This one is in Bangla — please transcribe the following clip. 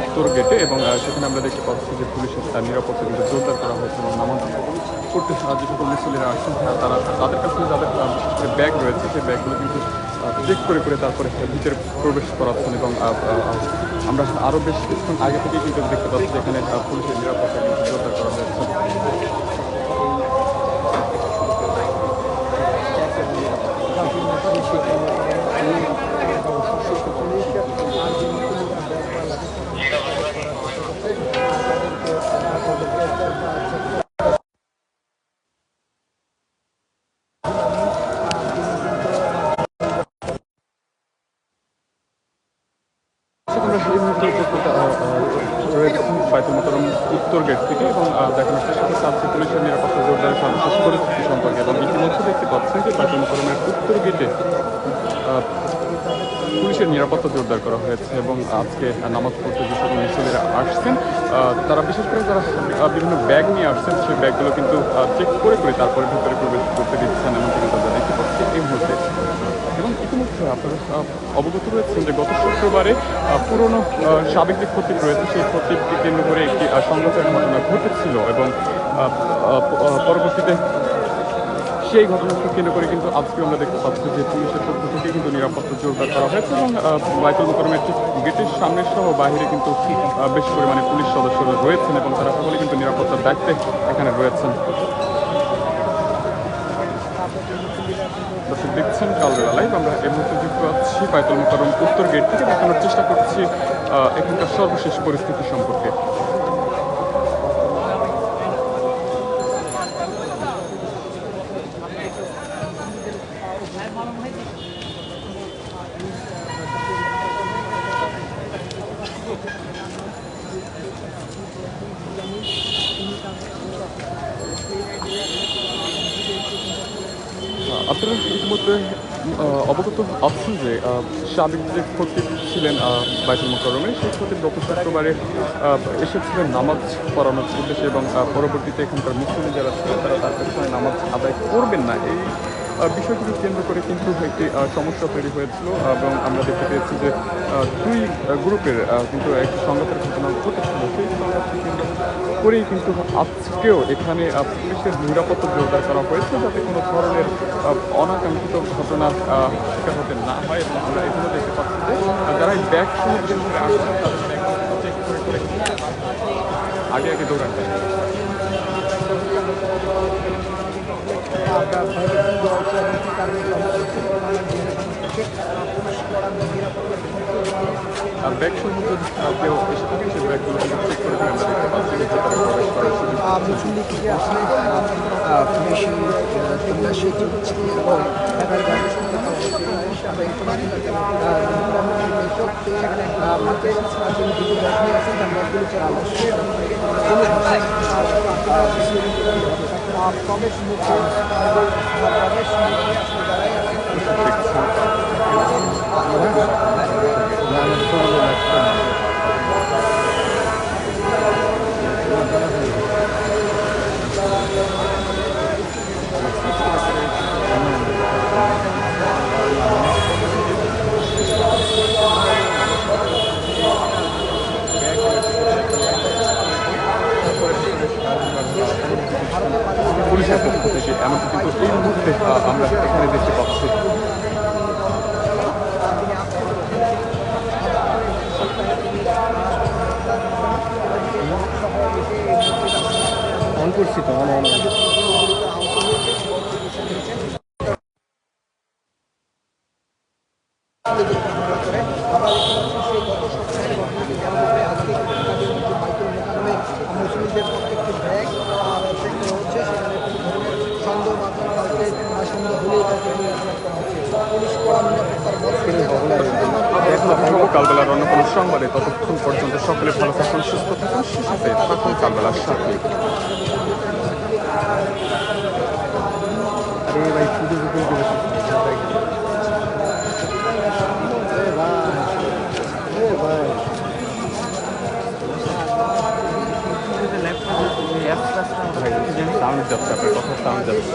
উত্তর গেটে এবং সেখানে আমরা দেখতে পাচ্ছি যে পুলিশের তার নিরাপত্তা কিন্তু জোরদার করা হয়েছে এবং নামাজ করতে আহ, যে সকল মুসলিরা আসছেন। তারা তাদের কাছে যাদের ব্যাগ রয়েছে সেই ব্যাগগুলো কিন্তু চেক করে করে তারপরে ভিতরে প্রবেশ করাচ্ছেন এবং আমরা আরও বেশ কিছুক্ষণ আগে থেকেই কিন্তু দেখতে পাচ্ছি এখানে পুলিশের নিরাপত্তা কিন্তু জোরদার করা হয়েছে আমরা এই মুহূর্তে উপস্থিত মোকাররম উত্তর গেট থেকে এবং দেখানোর চেষ্টা করছি আজকে পুলিশের নিরাপত্তা জোরদারের সর্বশেষ পরিস্থিতি সম্পর্কে এবং ইতিমধ্যে দেখতে পাচ্ছেন যে বাইতুল উত্তর গেটে পুলিশের নিরাপত্তা জোরদার করা হয়েছে এবং আজকে নামাজ পড়তে যে সকল মুসলিরা আসছেন তারা বিশেষ করে তারা বিভিন্ন ব্যাগ নিয়ে আসছেন সেই ব্যাগগুলো কিন্তু চেক করে করে তারপরে ভিতরে প্রবেশ করতে দিচ্ছেন এমন কিন্তু আমরা দেখতে পাচ্ছি এই মুহূর্তে ইতিমধ্যে আপনারা অবগত রয়েছেন যে গত শুক্রবারে পুরনো সাবেক যে ক্ষতি রয়েছে সেই খতিবকে কেন্দ্র করে একটি সংঘর্ষের ঘটনা ঘটেছিল এবং পরবর্তীতে সেই ঘটনাকে কেন্দ্র করে কিন্তু আজকে আমরা দেখতে পাচ্ছি যে পুলিশের পক্ষ থেকে কিন্তু নিরাপত্তা জোরদার করা হয়েছে এবং আহ, বাইতুল মোকরমের গেটের সামনের সহ বাইরে কিন্তু বেশ পরিমাণে পুলিশ সদস্যরা রয়েছেন এবং তারা সকলে কিন্তু নিরাপত্তার দায়িত্বে এখানে রয়েছেন। দর্শক দেখছেন, কালবেলা লাইভ আমরা এই মুহূর্তে যুক্ত আছি বাইতুল মোকারম উত্তর গেট থেকে। দেখানোর চেষ্টা করছি এখানকার সর্বশেষ পরিস্থিতি সম্পর্কে। আপনারা ইতিমধ্যে অবগত আছেন যে সাবেক যে খতিব ছিলেন বাইতুল মোকরমে সেই খতিব গত শুক্রবারে এসেছিলেন নামাজ পড়ানোর উদ্দেশ্যে এবং পরবর্তীতে এখানকার মুসলিম যারা ছিলেন, তারা তার পেছনে নামাজ আদায় করবেন না। এই বিষয়টিকে কেন্দ্র করে কিন্তু একটি সমস্যা তৈরি হয়েছিল, এবং আমরা দেখতে পেয়েছি যে দুই গ্রুপের কিন্তু একটি সংঘাতের ঘটনা ঘটেছিল। সেই সংঘাতকে কেন্দ্র করেই কিন্তু আজকেও এখানে পুলিশের নিরাপত্তা জোরদার করা হয়েছে যাতে কোনো ধরনের অনাকাঙ্ক্ষিত ঘটনার শিকার হতে না হয়, এবং আমরা এখানে দেখতে পাচ্ছি যে যারা এই ব্যাগ তাদের আগে আগে দৌড়ান আর ব্যাগ সমুদ্র কেউ এসে থাকে সেই ব্যাগগুলো চেক করে আমরা দেখতে পাচ্ছি ভেতরে প্রবেশ করার সুযোগ মুসল্লি থেকে আসলে পুলিশি তল্লাশি চলছে এবং Totalmente mudou, totalmente mudou essa I don't know. পুলিশের পক্ষ থেকে এমনকি কিন্তু এই মুহূর্তে আমরা এখানে দেখতে পাচ্ছি। অন করছি তো অন প্রত্যেকটি ব্যাগ চেক করা হচ্ছে সেখানে কোনো ধরনের সন্দেহ মাত্র কাউকে সন্দেহ হলেই তাকে নিয়ে আলোচনা করা হচ্ছে পুলিশ কড়া নিরাপত্তার দেখো থাকব কালবেলার অন্য কোনো সংবাদে ততক্ষণ পর্যন্ত সকলে ভালো থাকুন সুস্থ থাকুন সুস্থতে থাকুন কালবেলার সাথে। আরে ভাই শুধু শুধু সাউন্ড যাচ্ছে আপনার কথা সাউন্ড যাচ্ছে